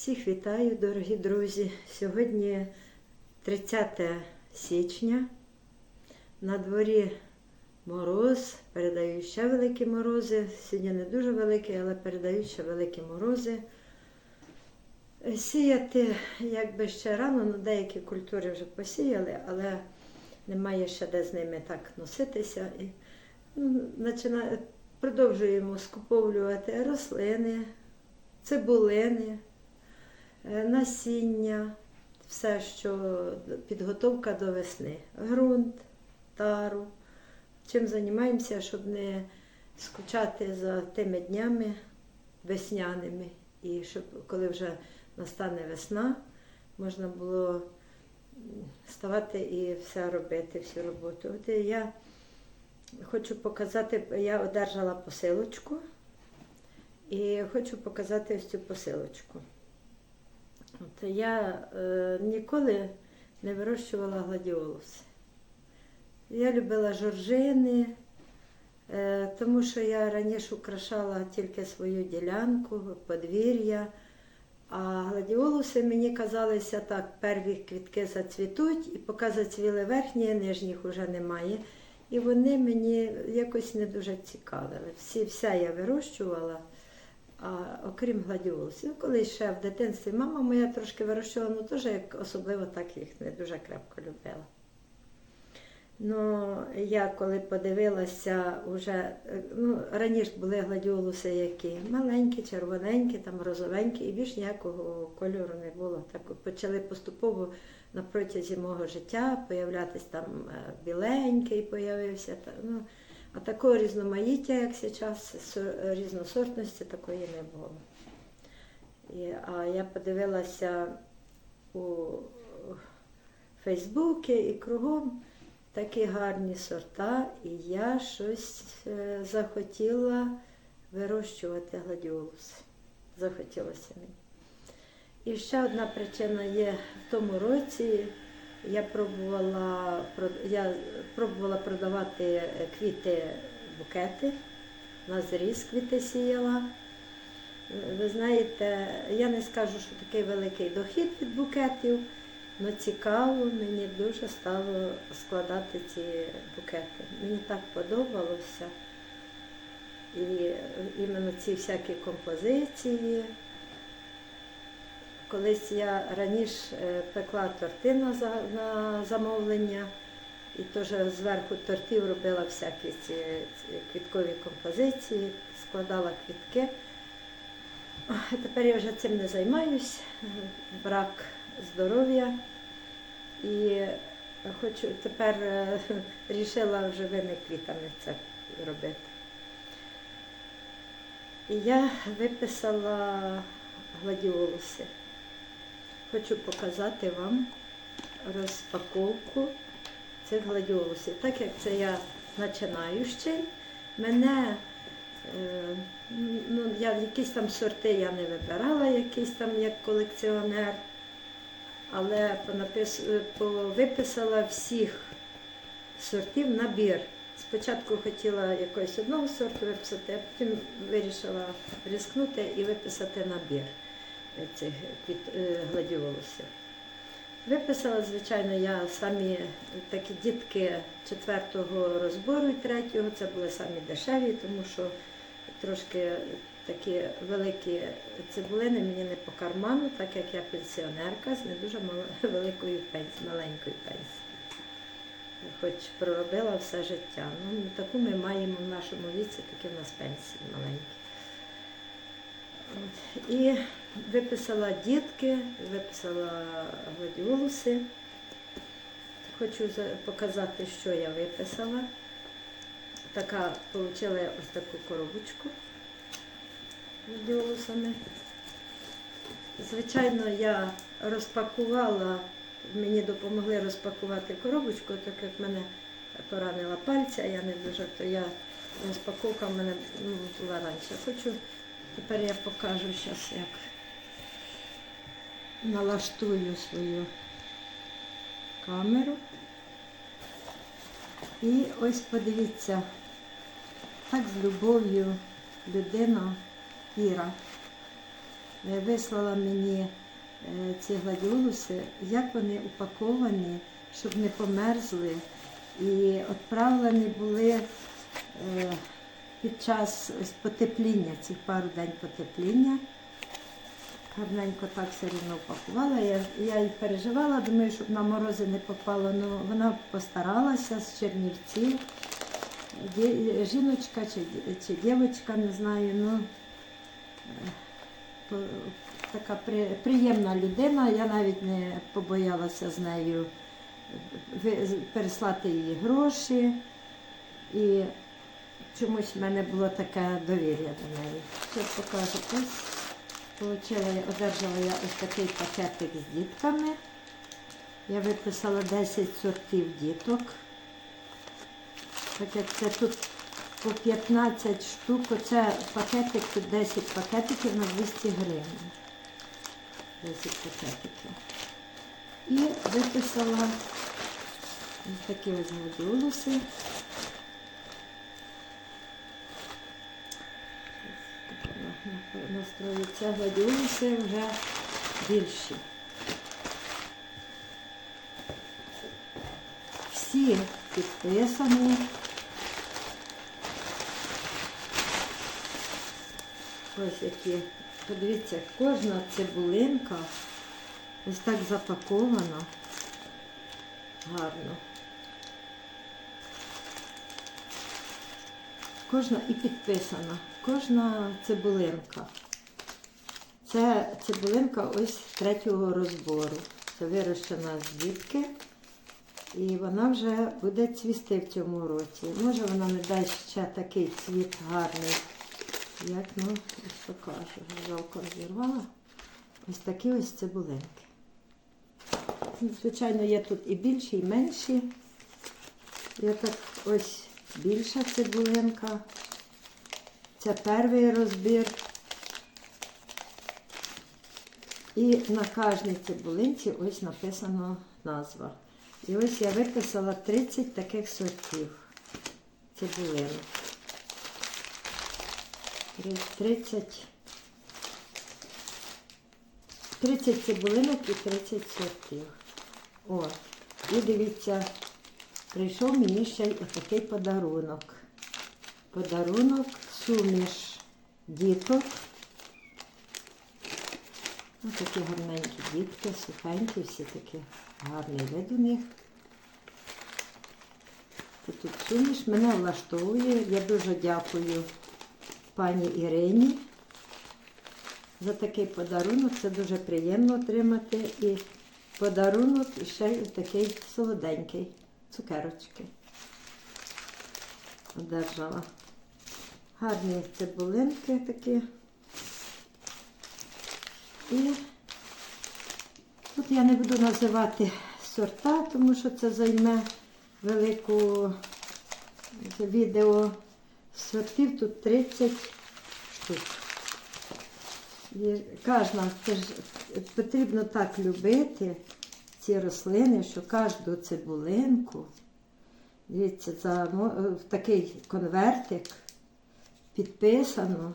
Всіх вітаю, дорогі друзі. Сьогодні 30 січня. На дворі мороз, передають ще великі морози. Сьогодні не дуже великі, але передають ще великі морози. Сіяти якби ще рано, ну, деякі культури вже посіяли, але немає ще де з ними так носитися. І, ну, почина- Продовжуємо скуповлювати рослини, цибулини, насіння, все, що підготовка до весни, ґрунт, тару. Чим займаємося, щоб не скучати за тими днями весняними. І щоб коли вже настане весна, можна було м, вставати і все робити, всю роботу. От я хочу показати, я одержала посилочку і хочу показати ось цю посилочку. От я е, ніколи не вирощувала гладіолуси. Я любила жоржини, е, тому що я раніше украшала тільки свою ділянку, подвір'я. А гладіолуси мені казалися так, перві квітки зацвітуть, і поки зацвіли верхні, нижніх вже немає. І вони мені якось не дуже цікавили. Всі, вся я вирощувала, а, окрім гладіолусів. Колись ще в дитинстві мама моя трошки вирощувала, ну теж особливо так їх не дуже крепко любила. Ну, я коли подивилася, уже, е, ну, раніше були гладіолуси які маленькі, червоненькі, там розовенькі, і більш ніякого кольору не було. Так почали поступово на протязі мого життя появлятись там е, біленький появився. та- Ну, а такого різноманіття, як зараз, різносортності такої не було. І, а я подивилася у Фейсбуці і кругом такі гарні сорта, і я щось е, захотіла вирощувати гладіолуси. Захотілося мені. І ще одна причина є в тому році. Я пробувала, я пробувала продавати е, квіти букети, на зріз квіти сіяла. Е, Ви знаєте, я не скажу, що такий великий дохід від букетів, але цікаво, мені дуже стало складати ці букети. Мені так подобалося. І е, іменно ці всякі композиції. Колись я раніше е, пекла торти на, замовлення і теж зверху тортів робила всякі ці, квіткові композиції, складала квітки. Тепер я вже цим не займаюсь, брак здоров'я. І хочу тепер вирішила живими квітами це робити. І я виписала гладіолуси. Хочу показати вам розпаковку цих гладіолусів. Так як це я починаючий, мене е, ну, я, якісь там сорти я не вибирала, якісь там як колекціонер, але понапис, виписала всіх сортів набір. Спочатку хотіла якогось одного сорту виписати, а потім вирішила ризикнути і виписати набір цих е, гладіолусів. Виписала, звичайно, я самі такі дітки четвертого розбору і третього, це були самі дешеві, тому що трошки такі великі цибулини мені не по карману, так як я пенсіонерка з не дуже великою пенсією, маленькою пенсією. Хоч проробила все життя. Ну, таку ми маємо в нашому віці, такі в нас пенсії маленькі. І виписала дітки, виписала гладіолуси. Хочу показати, що я виписала. Така, отримала я ось таку коробочку гладіолусами. Звичайно, я розпакувала, мені допомогли розпакувати коробочку, так як мене поранила пальця, я не дуже, то я розпаковка в мене ну, була раніше. Хочу, тепер я покажу зараз, як налаштую свою камеру. І ось подивіться, так з любов'ю людина Іра е, вислала мені е, ці гладіолуси, як вони упаковані, щоб не померзли. І відправлені були е, під час потепління, цих пару день потепління. Гарненько так все рівно упакувала. Я, я і переживала, думаю, щоб на морози не попало. Ну, вона постаралася з Чернівців. Ді- Жіночка чи, чи дівчинка, не знаю. Ну, е, по- така при, приємна людина. Я навіть не побоялася з нею переслати їй гроші. І чомусь в мене було таке довір'я до неї. Що покажу ось. Получила, одержала я ось такий пакетик з дітками. Я виписала 10 сортів діток. Так як це тут по 15 штук, оце пакетик, тут 10 пакетиків на 200 гривень. 10 пакетиків. І виписала ось такі ось гладіолуси. Настроїться гладіолуси вже більші. Всі підписані. Ось які. Подивіться, кожна цибулинка ось так запакована гарно. Кожна і підписана. Кожна цибулинка. Це цибулинка ось третього розбору. Це вирощена з. І вона вже буде цвісти в цьому році. Може вона не дасть ще такий цвіт гарний. Як ну, ось покажу. Жалко розірвала. Ось такі ось цибулинки. Ну, Звичайно, є тут і більші, і менші. Я так ось більша цибулинка. Це перший розбір. І на кожній цибулинці ось написано назва. І ось я виписала 30 таких сортів цибулин. Три- 30, 30 цибулинок і 30 сортів. О, і дивіться, прийшов мені ще й отакий подарунок. Подарунок, суміш діток. Ось такі гарненькі дітки, сухенькі, всі такі гарний вид у них. Тут суміш мене влаштовує. Я дуже дякую пані Ірині за такий подарунок. Це дуже приємно отримати. І подарунок і ще такий солоденький. Цукерочки. Одержала. Гарні цибулинки такі. І тут я не буду називати сорта, тому що це займе велику відео. Сортів тут 30 штук. І кожна, це ж потрібно так любити ці рослини, що кожну цибулинку, дивіться, замо- в такий конвертик підписано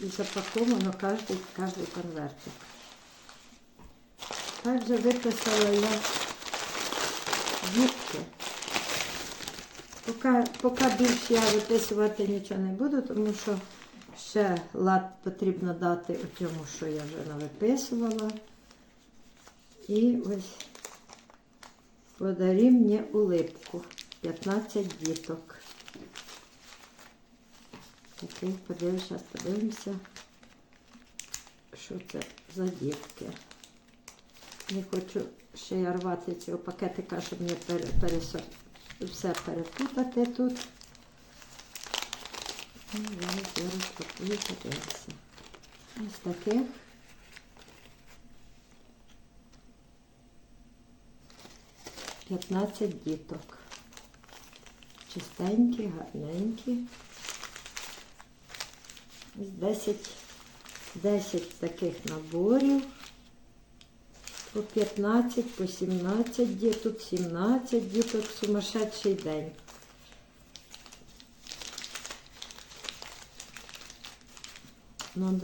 і запаковано кожний, кожний конвертик. Також виписала я дітки. Поки, поки більше я виписувати нічого не буду, тому що ще лад потрібно дати у цьому, що я вже навиписувала. І ось подарі мені улипку. 15 діток. Такий подивимося, подивимося, що це за дітки. Не хочу ще я рвати цього пакетика, щоб не пересор- все перепутати тут. Ну, я зараз попую подивимося. Ось таких. П'ятнадцять діток. Чистенькі, гарненькі. Ось 10, 10 таких наборів. По 15, по 17 діток, 17 діток, сумасшедший день. Ну,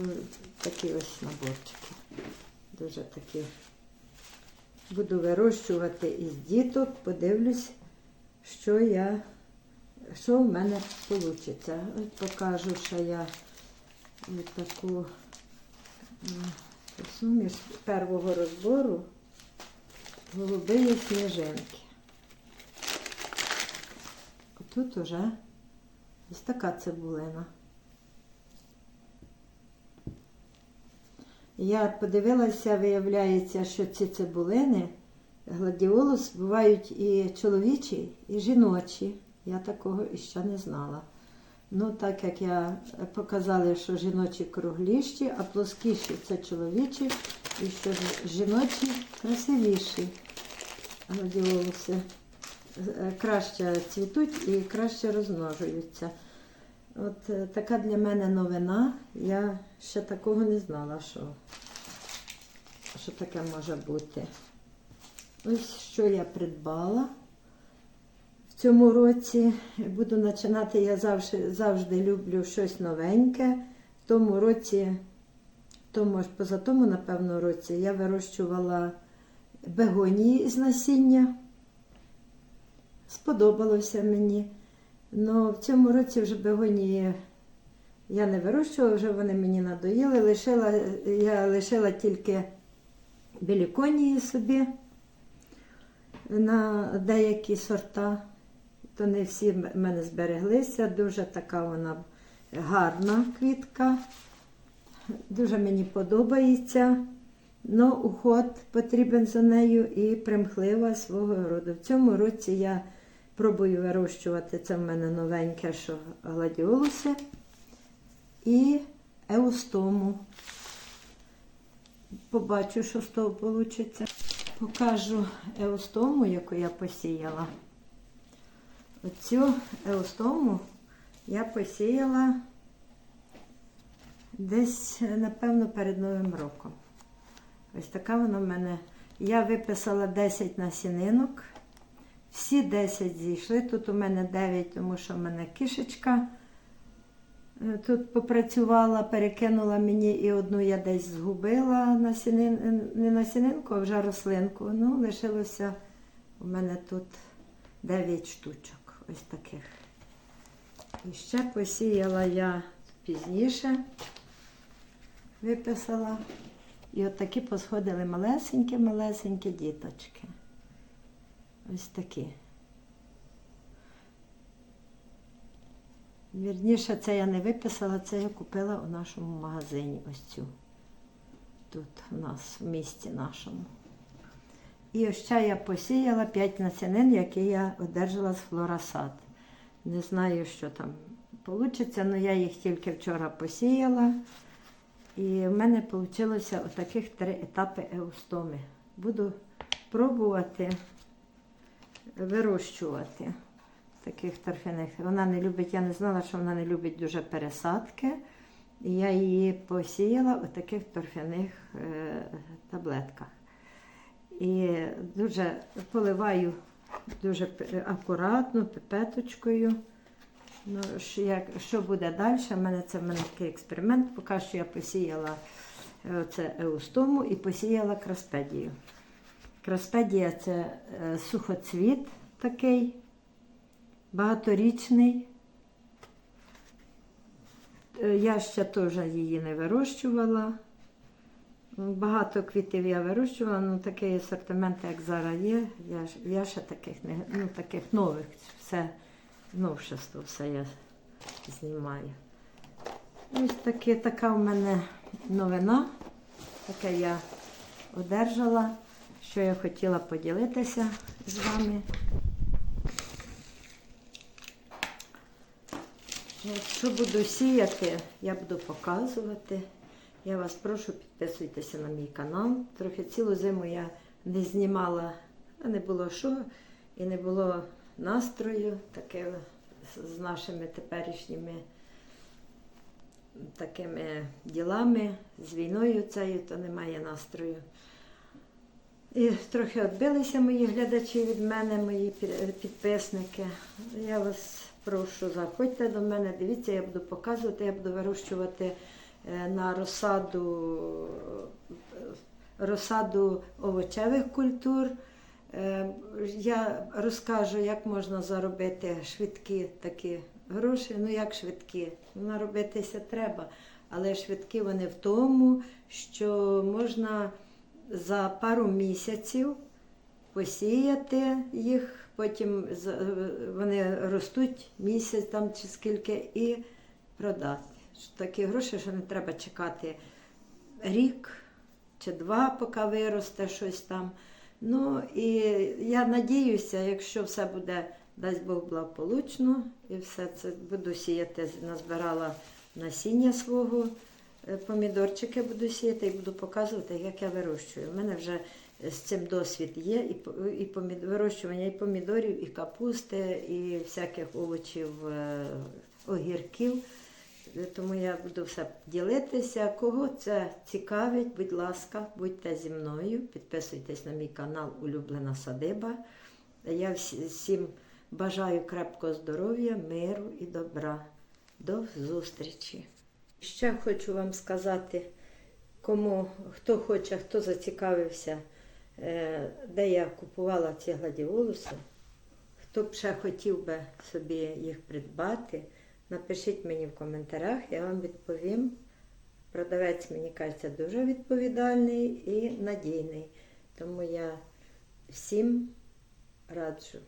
такі ось наборчики. Дуже такі. Буду вирощувати із діток, подивлюсь, що я, що в мене вийде. От покажу, що я таку м, суміш першого розбору голубиї сніжинки. Тут уже ось така цибулина. Я подивилася, виявляється, що ці цибулини гладіолус бувають і чоловічі, і жіночі. Я такого іще не знала. Ну, так як я показали, що жіночі кругліші, а плоскіші це чоловічі, і що жіночі красивіші гладіолуси. Е, Краще цвітуть і краще розмножуються. От е, така для мене новина. Я ще такого не знала, що, що таке може бути. Ось що я придбала в цьому році. Буду починати, я завжди, завжди люблю щось новеньке. В тому році, тому ж позатому, напевно, році я вирощувала бегонії з насіння. Сподобалося мені. Ну, в цьому році вже бегонії я не вирощувала, вже вони мені надоїли. Лишила, я лишила тільки біліконії собі на деякі сорта. То не всі в мене збереглися. Дуже така вона гарна квітка. Дуже мені подобається. Ну, уход потрібен за нею і примхлива свого роду. В цьому році я пробую вирощувати, це в мене новеньке, що гладіолуси і еустому. Побачу, що з того вийде. Покажу еустому, яку я посіяла. Оцю еустому я посіяла десь, напевно, перед Новим роком. Ось така вона в мене. Я виписала 10 насінинок. Всі 10 зійшли. Тут у мене 9, тому що в мене кишечка е, тут попрацювала, перекинула мені і одну я десь згубила насінин, не насінинку, а вже рослинку. Ну, лишилося у мене тут 9 штучок. Ось таких. І ще посіяла я пізніше, виписала. І от такі посходили малесенькі-малесенькі діточки. Ось такі. Вірніше, це я не виписала, це я купила у нашому магазині ось цю. Тут у нас в місті нашому. І ось ще я посіяла 5 насінин, які я одержала з флорасад. Не знаю, що там вийде, але я їх тільки вчора посіяла. І в мене вийшло отаких три етапи еустоми. Буду пробувати вирощувати таких торфяних. Вона не любить, я не знала, що вона не любить дуже пересадки. І я її посіяла у таких торфяних е, таблетках. І дуже поливаю дуже акуратно, пипеточкою. Ну, що, як, що буде далі? У мене це в мене такий експеримент. Поки що я посіяла е, це еустому і посіяла краспедію. Краспедія це е, сухоцвіт такий, багаторічний. Е, Я ще теж її не вирощувала. Ну, Багато квітів я вирощувала, ну такий асортимент, як зараз є. Я, я ще таких не ну, таких нових, все новшество, все я знімаю. Ось таке, така в мене новина, таке я одержала, що я хотіла поділитися з вами. Якщо буду сіяти, я буду показувати. Я вас прошу, підписуйтеся на мій канал. Трохи цілу зиму я не знімала, а не було що, і не було настрою таке з- нашими теперішніми такими ділами, з війною цією, то немає настрою. І трохи відбилися мої глядачі від мене, мої підписники. Я вас прошу, заходьте до мене, дивіться, я буду показувати, я буду вирощувати на розсаду, розсаду овочевих культур. Е, Я розкажу, як можна заробити швидкі такі гроші. Ну як швидкі? Ну, Наробитися треба, але швидкі вони в тому, що можна за пару місяців посіяти їх, потім е, вони ростуть місяць там чи скільки і продати. Такі гроші, що не треба чекати рік чи два, поки виросте щось там. Ну і я надіюся, якщо все буде, дасть Бог благополучно, і все це буду сіяти, назбирала насіння свого, е, помідорчики буду сіяти і буду показувати, як я вирощую. У мене вже з цим досвід є, і, і помід... вирощування і помідорів, і капусти, і всяких овочів, е, огірків. Тому я буду все ділитися. Кого це цікавить, будь ласка, будьте зі мною, підписуйтесь на мій канал Улюблена Садиба. Я всім бажаю крепкого здоров'я, миру і добра. До зустрічі. Ще хочу вам сказати, кому хто хоче, хто зацікавився, е, де я купувала ці гладіолуси, хто б ще хотів би собі їх придбати, напишіть мені в коментарях, я вам відповім. Продавець, мені кажеться, дуже відповідальний і надійний. Тому я всім раджу.